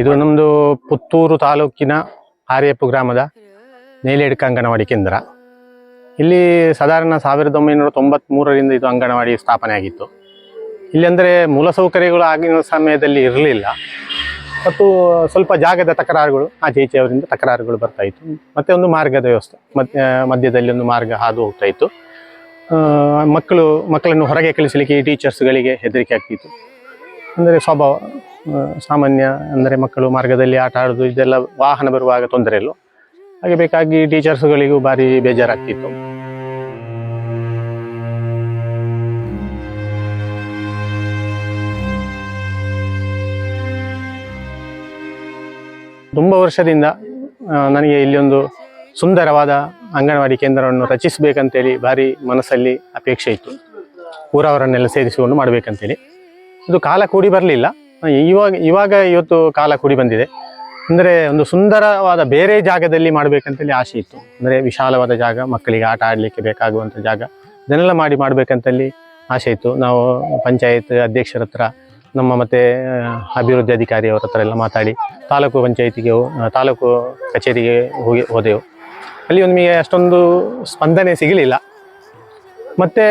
ಇದು ನಮ್ಮದು ಪುತ್ತೂರು ತಾಲೂಕಿನ ಆರ್ಯಪ್ಪು ಗ್ರಾಮದ ನೇಲೇಡ್ಕ ಅಂಗನವಾಡಿ ಕೇಂದ್ರ. ಇಲ್ಲಿ ಸಾಧಾರಣ ಸಾವಿರದ ಒಂಬೈನೂರ ತೊಂಬತ್ತ್ಮೂರರಿಂದ ಇದು ಅಂಗನವಾಡಿ ಸ್ಥಾಪನೆ ಆಗಿತ್ತು. ಇಲ್ಲಿ ಅಂದರೆ ಮೂಲಸೌಕರ್ಯಗಳು ಆಗಿನ ಸಮಯದಲ್ಲಿ ಇರಲಿಲ್ಲ. ಮತ್ತು ಸ್ವಲ್ಪ ಜಾಗದ ತಕರಾರುಗಳು, ಆಚೆ ಈಚೆಯವರಿಂದ ತಕರಾರುಗಳು ಬರ್ತಾ ಇತ್ತು. ಮತ್ತು ಒಂದು ಮಾರ್ಗದ ವ್ಯವಸ್ಥೆ ಮಧ್ಯ ಮಧ್ಯದಲ್ಲಿ ಒಂದು ಮಾರ್ಗ ಹಾದು ಹೋಗ್ತಾ ಇತ್ತು. ಮಕ್ಕಳು, ಮಕ್ಕಳನ್ನು ಹೊರಗೆ ಕಳಿಸಲಿಕ್ಕೆ ಟೀಚರ್ಸ್ಗಳಿಗೆ ಹೆದರಿಕೆ ಆಗ್ತಿತ್ತು. ಅಂದರೆ ಸ್ವಭಾವ ಸಾಮಾನ್ಯ ಅಂದರೆ ಮಕ್ಕಳು ಮಾರ್ಗದಲ್ಲಿ ಆಟ ಆಡೋದು, ಇದೆಲ್ಲ ವಾಹನ ಬರುವಾಗ ತೊಂದರೆ ಇಲ್ಲ. ಹಾಗೆ ಬೇಕಾಗಿ ಟೀಚರ್ಸ್ಗಳಿಗೂ ಭಾರಿ ಬೇಜಾರಾಗ್ತಿತ್ತು. ತುಂಬ ವರ್ಷದಿಂದ ನನಗೆ ಇಲ್ಲಿ ಒಂದು ಸುಂದರವಾದ ಅಂಗನವಾಡಿ ಕೇಂದ್ರವನ್ನು ರಚಿಸಬೇಕಂತೇಳಿ ಭಾರಿ ಮನಸ್ಸಲ್ಲಿ ಅಪೇಕ್ಷೆ ಇತ್ತು. ಊರವರನ್ನೆಲ್ಲ ಸೇರಿಸಿಕೊಂಡು ಮಾಡಬೇಕಂತೇಳಿ. ಇದು ಕಾಲ ಕೂಡಿ ಬರಲಿಲ್ಲ. ಇವಾಗ ಇವಾಗ ಇವತ್ತು ಕಾಲ ಕೂಡಿ ಬಂದಿದೆ. ಅಂದರೆ ಒಂದು ಸುಂದರವಾದ ಬೇರೆ ಜಾಗದಲ್ಲಿ ಮಾಡಬೇಕಂತೇಳಿ ಆಸೆ ಇತ್ತು. ಅಂದರೆ ವಿಶಾಲವಾದ ಜಾಗ, ಮಕ್ಕಳಿಗೆ ಆಟ ಆಡಲಿಕ್ಕೆ ಬೇಕಾಗುವಂಥ ಜಾಗ, ಇದನ್ನೆಲ್ಲ ಮಾಡಿ ಮಾಡಬೇಕಂತಲ್ಲಿ ಆಸೆ ಇತ್ತು. ನಾವು ಪಂಚಾಯತ್ ಅಧ್ಯಕ್ಷರ ಹತ್ರ, ನಮ್ಮ ಮತ್ತೆ ಅಭಿವೃದ್ಧಿ ಅಧಿಕಾರಿಯವರ ಹತ್ರ ಎಲ್ಲ ಮಾತಾಡಿ ತಾಲೂಕು ಪಂಚಾಯತಿಗೆ ತಾಲೂಕು ಕಚೇರಿಗೆ ಹೋಗಿ, ಹೋದೆವು. ಅಲ್ಲಿ ನಮಗೆ ಅಷ್ಟೊಂದು ಸ್ಪಂದನೆ ಸಿಗಲಿಲ್ಲ. ಮತ್ತೆ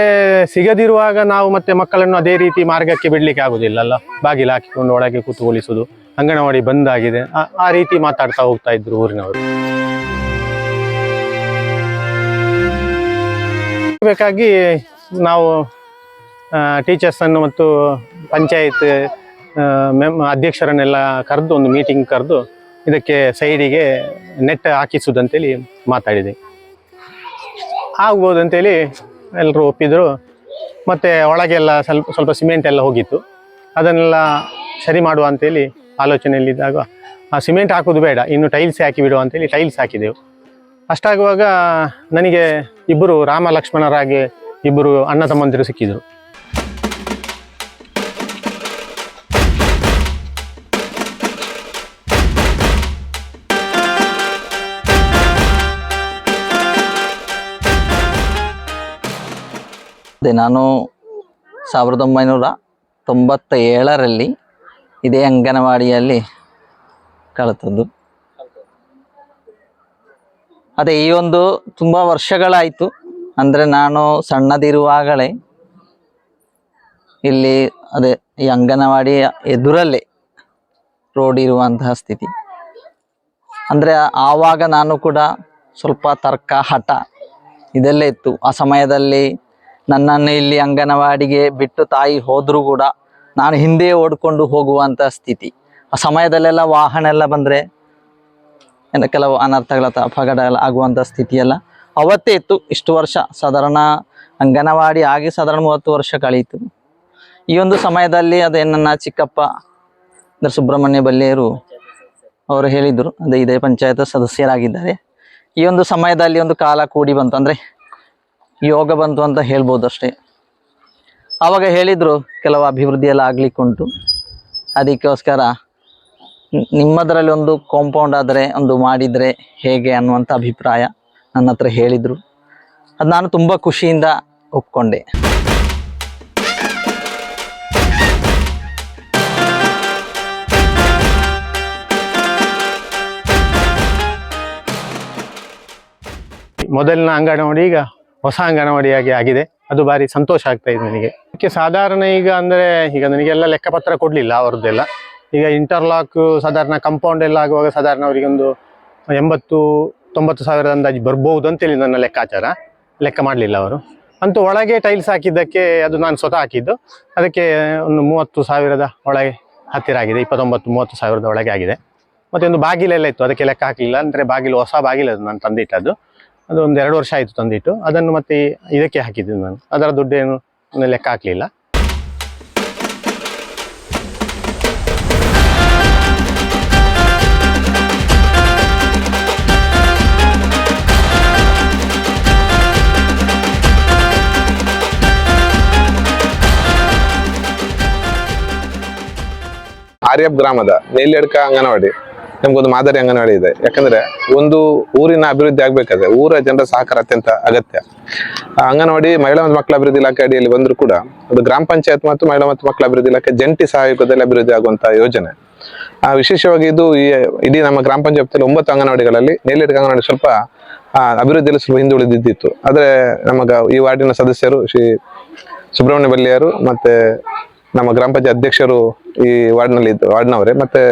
ಸಿಗದಿರುವಾಗ ನಾವು ಮತ್ತೆ ಮಕ್ಕಳನ್ನು ಅದೇ ರೀತಿ ಮಾರ್ಗಕ್ಕೆ ಬಿಡ್ಲಿಕ್ಕೆ ಆಗುದಿಲ್ಲ ಅಲ್ಲ ಬಾಗಿಲು ಹಾಕಿಕೊಂಡು ಒಳಗೆ ಕೂತುಗೊಳಿಸುವುದು ಅಂಗನವಾಡಿ ಬಂದ್ ಆಗಿದೆ ಆ- ರೀತಿ ಮಾತಾಡ್ತಾ ಹೋಗ್ತಾ ಇದ್ರು ಊರಿನವರು. ಬೇಕಾಗಿ ನಾವು ಟೀಚರ್ಸ್ ಅನ್ನು ಮತ್ತು ಪಂಚಾಯತ್ ಮೆಮ್ ಅಧ್ಯಕ್ಷರನ್ನೆಲ್ಲ ಕರೆದು ಒಂದು ಮೀಟಿಂಗ್ ಕರೆದು ಇದಕ್ಕೆ ಸೈಡಿಗೆ ನೆಟ್ ಹಾಕಿಸುದಂತೇಳಿ ಮಾತಾಡಿದೆ. ಆಗ್ಬೋದು ಅಂತೇಳಿ ಎಲ್ಲರೂ ಒಪ್ಪಿದ್ರು. ಮತ್ತು ಒಳಗೆಲ್ಲ ಸ್ವಲ್ಪ ಸ್ವಲ್ಪ ಸಿಮೆಂಟ್ ಎಲ್ಲ ಹೋಗಿತ್ತು. ಅದನ್ನೆಲ್ಲ ಸರಿ ಮಾಡುವ ಅಂತೇಳಿ ಆಲೋಚನೆಯಲ್ಲಿದ್ದಾಗ, ಆ ಸಿಮೆಂಟ್ ಹಾಕೋದು ಬೇಡ, ಇನ್ನು ಟೈಲ್ಸ್ ಹಾಕಿ ಬಿಡುವ ಅಂತೇಳಿ ಟೈಲ್ಸ್ ಹಾಕಿದೆವು. ಅಷ್ಟಾಗುವಾಗ ನನಗೆ ಇಬ್ಬರು ರಾಮ ಲಕ್ಷ್ಮಣರಾಗಿ ಇಬ್ಬರು ಅಣ್ಣ ತಮ್ಮಂದಿರು ಸಿಕ್ಕಿದ್ರು. ಅದೇ ನಾನು ಸಾವಿರದ ಒಂಬೈನೂರ ತೊಂಬತ್ತ ಏಳರಲ್ಲಿ ಇದೇ ಅಂಗನವಾಡಿಯಲ್ಲಿ ಕಲಿತದ್ದು. ಅದೇ, ಈ ಒಂದು ತುಂಬ ವರ್ಷಗಳಾಯಿತು. ಅಂದರೆ ನಾನು ಸಣ್ಣದಿರುವಾಗಲೇ ಇಲ್ಲಿ ಅದೇ ಈ ಅಂಗನವಾಡಿಯ ಎದುರಲ್ಲೇ ರೋಡ್ ಇರುವಂತಹ ಸ್ಥಿತಿ. ಅಂದರೆ ಆವಾಗ ನಾನು ಕೂಡ ಸ್ವಲ್ಪ ತರ್ಕ ಹಠ ಇದೆಲ್ಲ ಇತ್ತು. ಆ ಸಮಯದಲ್ಲಿ ನನ್ನನ್ನು ಇಲ್ಲಿ ಅಂಗನವಾಡಿಗೆ ಬಿಟ್ಟು ತಾಯಿ ಹೋದರೂ ಕೂಡ ನಾನು ಹಿಂದೆ ಓಡಿಕೊಂಡು ಹೋಗುವಂಥ ಸ್ಥಿತಿ. ಆ ಸಮಯದಲ್ಲೆಲ್ಲ ವಾಹನ ಎಲ್ಲ ಬಂದರೆ ಕೆಲವು ಅನರ್ಥಗಳ ಅಪಘಾತ ಎಲ್ಲ ಸ್ಥಿತಿ ಎಲ್ಲ ಅವತ್ತೇ ಇತ್ತು. ಇಷ್ಟು ವರ್ಷ ಸಾಧಾರಣ ಅಂಗನವಾಡಿ ಆಗಿ ಸಾಧಾರಣ ಮೂವತ್ತು ವರ್ಷ ಕಳೀತು. ಈ ಒಂದು ಸಮಯದಲ್ಲಿ ಅದೇ ನನ್ನ ಚಿಕ್ಕಪ್ಪ ಸುಬ್ರಹ್ಮಣ್ಯ ಬಲ್ಲೇರು ಅವರು ಹೇಳಿದರು. ಅದೇ ಇದೇ ಪಂಚಾಯತ್ ಸದಸ್ಯರಾಗಿದ್ದಾರೆ. ಈ ಒಂದು ಸಮಯದಲ್ಲಿ ಒಂದು ಕಾಲ ಕೂಡಿ ಬಂತು. ಅಂದರೆ ಯೋಗ ಬಂತು ಅಂತ ಹೇಳ್ಬೋದು ಅಷ್ಟೇ ಆವಾಗ ಹೇಳಿದರು, ಕೆಲವು ಅಭಿವೃದ್ಧಿ ಎಲ್ಲ ಆಗ್ಲಿಕ್ಕುಂಟು ಅದಕ್ಕೋಸ್ಕರ ನಿಮ್ಮದರಲ್ಲಿ ಒಂದು ಕಾಂಪೌಂಡ್ ಆದರೆ, ಒಂದು ಮಾಡಿದರೆ ಹೇಗೆ ಅನ್ನುವಂಥ ಅಭಿಪ್ರಾಯ ನನ್ನ ಹತ್ರ ಹೇಳಿದರು. ಅದು ನಾನು ತುಂಬ ಖುಷಿಯಿಂದ ಒಪ್ಕೊಂಡೆ. ಮೊದಲಿನ ಅಂಗನವಾಡಿ ಈಗ ಹೊಸ ಅಂಗನವಾಡಿಯಾಗಿ ಆಗಿದೆ. ಅದು ಭಾರಿ ಸಂತೋಷ ಆಗ್ತಾ ಇದೆ ನನಗೆ. ಅದಕ್ಕೆ ಸಾಧಾರಣ ಈಗ ಅಂದರೆ ಈಗ ನನಗೆಲ್ಲ ಲೆಕ್ಕಪತ್ರ ಕೊಡಲಿಲ್ಲ ಅವ್ರದ್ದೆಲ್ಲ. ಈಗ ಇಂಟರ್ಲಾಕ್ ಸಾಧಾರಣ ಕಂಪೌಂಡ್ ಎಲ್ಲ ಆಗುವಾಗ ಸಾಧಾರಣ ಅವರಿಗೆ ಒಂದು ಎಂಬತ್ತು, ತೊಂಬತ್ತು ಸಾವಿರದ ಅಂದಾಜು ಬರ್ಬೋದು ಅಂತೇಳಿ ನನ್ನ ಲೆಕ್ಕಾಚಾರ. ಲೆಕ್ಕ ಮಾಡಲಿಲ್ಲ ಅವರು. ಅಂತೂ ಒಳಗೆ ಟೈಲ್ಸ್ ಹಾಕಿದ್ದಕ್ಕೆ ಅದು ನಾನು ಸ್ವತಃ ಹಾಕಿದ್ದು. ಅದಕ್ಕೆ ಒಂದು ಮೂವತ್ತು ಸಾವಿರದ ಒಳಗೆ ಹತ್ತಿರ ಆಗಿದೆ. ಇಪ್ಪತ್ತೊಂಬತ್ತು, ಮೂವತ್ತು ಸಾವಿರದ ಒಳಗೆ ಆಗಿದೆ. ಮತ್ತೆ ಒಂದು ಬಾಗಿಲೆಲ್ಲ ಇತ್ತು. ಅದಕ್ಕೆ ಲೆಕ್ಕ ಹಾಕಲಿಲ್ಲ. ಅಂದರೆ ಬಾಗಿಲು, ಹೊಸ ಬಾಗಿಲು ಅದು ನಾನು ತಂದಿಟ್ಟದ್ದು. ಅದು ಒಂದು ಎರಡು ವರ್ಷ ಆಯಿತು ತಂದಿಟ್ಟು. ಅದನ್ನು ಮತ್ತೆ ಇದಕ್ಕೆ ಹಾಕಿದ್ದೀನಿ ನಾನು. ಅದರ ದುಡ್ಡೇನು ನಾನು ಲೆಕ್ಕ ಹಾಕಲಿಲ್ಲ. ಆರ್ಯಪ್ ಗ್ರಾಮದ ನೇಲ್ಯಡ್ಕ ಅಂಗನವಾಡಿ. ನಮ್ಗೊಂದು ಮಾದರಿ ಅಂಗನವಾಡಿ ಇದೆ. ಯಾಕಂದ್ರೆ ಒಂದು ಊರಿನ ಅಭಿವೃದ್ಧಿ ಆಗ್ಬೇಕಾದ್ರೆ ಊರ ಜನರ ಸಹಕಾರ ಅತ್ಯಂತ ಅಗತ್ಯ. ಅಂಗನವಾಡಿ ಮಹಿಳಾ ಮತ್ತು ಮಕ್ಕಳ ಅಭಿವೃದ್ಧಿ ಇಲಾಖೆ ಅಡಿಯಲ್ಲಿ ಬಂದರೂ ಕೂಡ ಅದು ಗ್ರಾಮ ಪಂಚಾಯತ್ ಮತ್ತು ಮಹಿಳಾ ಮತ್ತು ಮಕ್ಕಳ ಅಭಿವೃದ್ಧಿ ಇಲಾಖೆ ಜಂಟಿ ಸಹಯೋಗದಲ್ಲಿ ಅಭಿವೃದ್ಧಿ ಆಗುವಂತಹ ಯೋಜನೆ. ಆ, ವಿಶೇಷವಾಗಿ ಇದು ಈ ಇಡೀ ನಮ್ಮ ಗ್ರಾಮ ಪಂಚಾಯತ್ನಲ್ಲಿ ಒಂಬತ್ತು ಅಂಗನವಾಡಿಗಳಲ್ಲಿ ನೇಲಿಡ್ ಅಂಗನವಾಡಿ ಸ್ವಲ್ಪ ಅಭಿವೃದ್ಧಿಯಲ್ಲಿ ಸ್ವಲ್ಪ ಹಿಂದುಳಿದಿದ್ದಿತ್ತು ಆದ್ರೆ ನಮಗ ಈ ವಾರ್ಡಿನ ಸದಸ್ಯರು ಶ್ರೀ ಸುಬ್ರಹ್ಮಣ್ಯ ಬಲ್ಲಿಯರು ಮತ್ತೆ ನಮ್ಮ ಗ್ರಾಮ ಪಂಚಾಯತ್ ಅಧ್ಯಕ್ಷರು ಈ ವಾರ್ಡ್ನಲ್ಲಿ ವಾರ್ಡ್ನವರೇ. ಮತ್ತೆ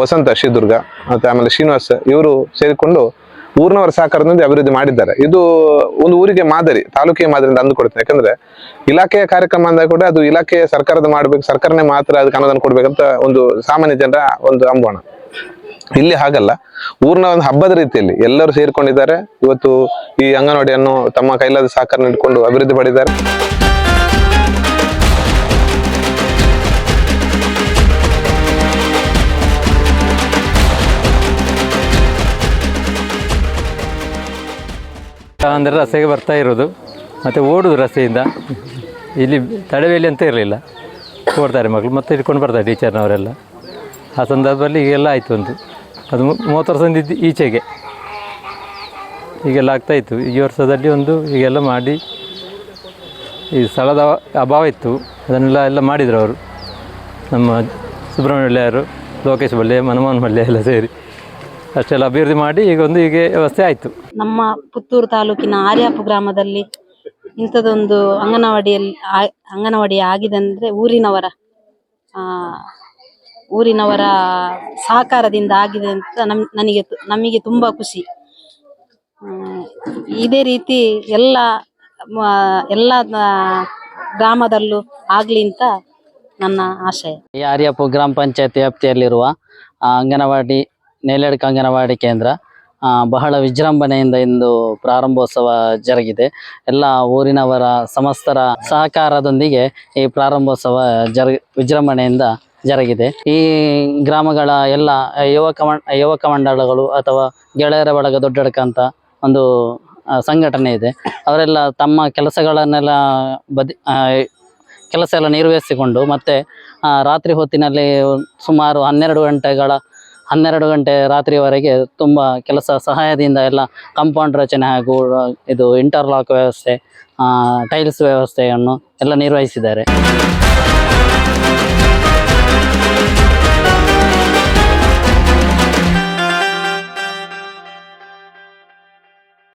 ವಸಂತ, ಶ್ರೀದುರ್ಗ ಮತ್ತೆ ಆಮೇಲೆ ಶ್ರೀನಿವಾಸ್ ಇವರು ಸೇರಿಕೊಂಡು ಊರಿನವರ ಸಹಕಾರದಿಂದ ಅಭಿವೃದ್ಧಿ ಮಾಡಿದ್ದಾರೆ. ಇದು ಒಂದು ಊರಿಗೆ ಮಾದರಿ, ತಾಲೂಕಿಗೆ ಮಾದರಿ ಅಂತ ಅಂದುಕೊಡ್ತೇನೆ ಯಾಕಂದ್ರೆ ಇಲಾಖೆಯ ಕಾರ್ಯಕ್ರಮ ಅಂದಾಗ ಕೂಡ ಅದು ಇಲಾಖೆ ಸರ್ಕಾರದ ಮಾಡ್ಬೇಕು, ಸರ್ಕಾರನೇ ಮಾತ್ರ ಅದಕ್ಕೆ ಅನುದಾನ ಕೊಡ್ಬೇಕಂತ ಒಂದು ಸಾಮಾನ್ಯ ಜನರ ಒಂದು ಅಂಬೋಣ ಇಲ್ಲಿ ಹಾಗಲ್ಲ. ಊರಿನ ಒಂದು ಹಬ್ಬದ ರೀತಿಯಲ್ಲಿ ಎಲ್ಲರೂ ಸೇರಿಕೊಂಡಿದ್ದಾರೆ. ಇವತ್ತು ಈ ಅಂಗನವಾಡಿಯನ್ನು ತಮ್ಮ ಕೈಲಾದ ಸಹಕಾರ ನೀಡಿಕೊಂಡು ಅಭಿವೃದ್ಧಿ ಪಡಿದ್ದಾರೆ. ಅಂದರೆ ರಸ್ತೆಗೆ ಬರ್ತಾ ಇರೋದು. ಮತ್ತು ಓಡುದು ರಸ್ತೆಯಿಂದ. ಇಲ್ಲಿ ತಡವೇಲಿ ಅಂತ ಇರಲಿಲ್ಲ. ಓಡ್ತಾರೆ ಮಕ್ಕಳು ಮತ್ತೆ ಇಟ್ಕೊಂಡು ಬರ್ತಾರೆ ಟೀಚರ್ನವರೆಲ್ಲ. ಆ ಸಂದರ್ಭದಲ್ಲಿ ಈಗೆಲ್ಲ ಆಯಿತು ಒಂದು. ಅದು ಮೂವತ್ತು ವರ್ಷದಿಂದ ಈಚೆಗೆ. ಈಗೆಲ್ಲ ಆಗ್ತಾಯಿತ್ತು ಈ ವರ್ಷದಲ್ಲಿ ಒಂದು ಈಗೆಲ್ಲ ಮಾಡಿ, ಈ ಸ್ಥಳದ ಅಭಾವ ಇತ್ತು. ಅದನ್ನೆಲ್ಲ ಎಲ್ಲ ಮಾಡಿದರು ಅವರು. ನಮ್ಮ ಸುಬ್ರಹ್ಮಣ್ಯ ಲೋಕೇಶ್ ಬಳ್ಳಿ ಮನಮೋಹನ್ ಬಳ್ಳಿ ಎಲ್ಲ ಸೇರಿ. ಅಷ್ಟೆಲ್ಲ ಅಭಿವೃದ್ಧಿ ಮಾಡಿ ಈಗ ಒಂದು ಹೀಗೆ ವ್ಯವಸ್ಥೆ ಆಯ್ತು. ನಮ್ಮ ಪುತ್ತೂರು ತಾಲೂಕಿನ ಆರ್ಯಾಪು ಗ್ರಾಮದಲ್ಲಿ ಇಂಥದ್ದೊಂದು ಅಂಗನವಾಡಿಯಲ್ಲಿ ಅಂಗನವಾಡಿ ಆಗಿದೆ ಅಂದ್ರೆ ಊರಿನವರ ಆ, ಊರಿನವರ ಸಹಕಾರದಿಂದ ಆಗಿದೆ ಅಂತ ನಮ್ ನನಗೆ ತು- ನಮಗೆ ತುಂಬ ಖುಷಿ. ಇದೇ ರೀತಿ ಎಲ್ಲ ಎಲ್ಲ ಗ್ರಾಮದಲ್ಲೂ ಆಗ್ಲಿ ಅಂತ ನನ್ನ ಆಶಯ. ಈ ಆರ್ಯಾಪು ಗ್ರಾಮ ಪಂಚಾಯತ್ ವ್ಯಾಪ್ತಿಯಲ್ಲಿರುವ ಅಂಗನವಾಡಿ ನೇಲಡ್ಕ ಅಂಗನವಾಡಿ ಕೇಂದ್ರ ಬಹಳ ವಿಜೃಂಭಣೆಯಿಂದ ಇಂದು ಪ್ರಾರಂಭೋತ್ಸವ ಜರುಗಿದೆ. ಎಲ್ಲ ಊರಿನವರ ಸಮಸ್ತರ ಸಹಕಾರದೊಂದಿಗೆ ಈ ಪ್ರಾರಂಭೋತ್ಸವ ಜರು, ವಿಜೃಂಭಣೆಯಿಂದ ಜರುಗಿದೆ. ಈ ಗ್ರಾಮಗಳ ಎಲ್ಲ ಯುವಕ ಯುವಕ ಮಂಡಳಗಳು ಅಥವಾ ಗೆಳೆಯರ ಬಳಗ ದೊಡ್ಡಡಕ ಅಂತ ಒಂದು ಸಂಘಟನೆ ಇದೆ. ಅವರೆಲ್ಲ ತಮ್ಮ ಕೆಲಸಗಳನ್ನೆಲ್ಲ ಬದಿ ಕೆಲಸ ಎಲ್ಲ ನಿರ್ವಹಿಸಿಕೊಂಡು ಮತ್ತೆ ರಾತ್ರಿ ಹೊತ್ತಿನಲ್ಲಿ ಸುಮಾರು ಹನ್ನೆರಡು ಗಂಟೆಗಳ ಹನ್ನೆರಡು ಗಂಟೆ ರಾತ್ರಿವರೆಗೆ ತುಂಬ ಕೆಲಸ ಸಹಾಯದಿಂದ ಎಲ್ಲ ಕಂಪೌಂಡ್ ರಚನೆ ಹಾಗೂ ಇದು ಇಂಟರ್ಲಾಕ್ ವ್ಯವಸ್ಥೆ ಟೈಲ್ಸ್ ವ್ಯವಸ್ಥೆಯನ್ನು ಎಲ್ಲ ನಿರ್ವಹಿಸಿದ್ದಾರೆ.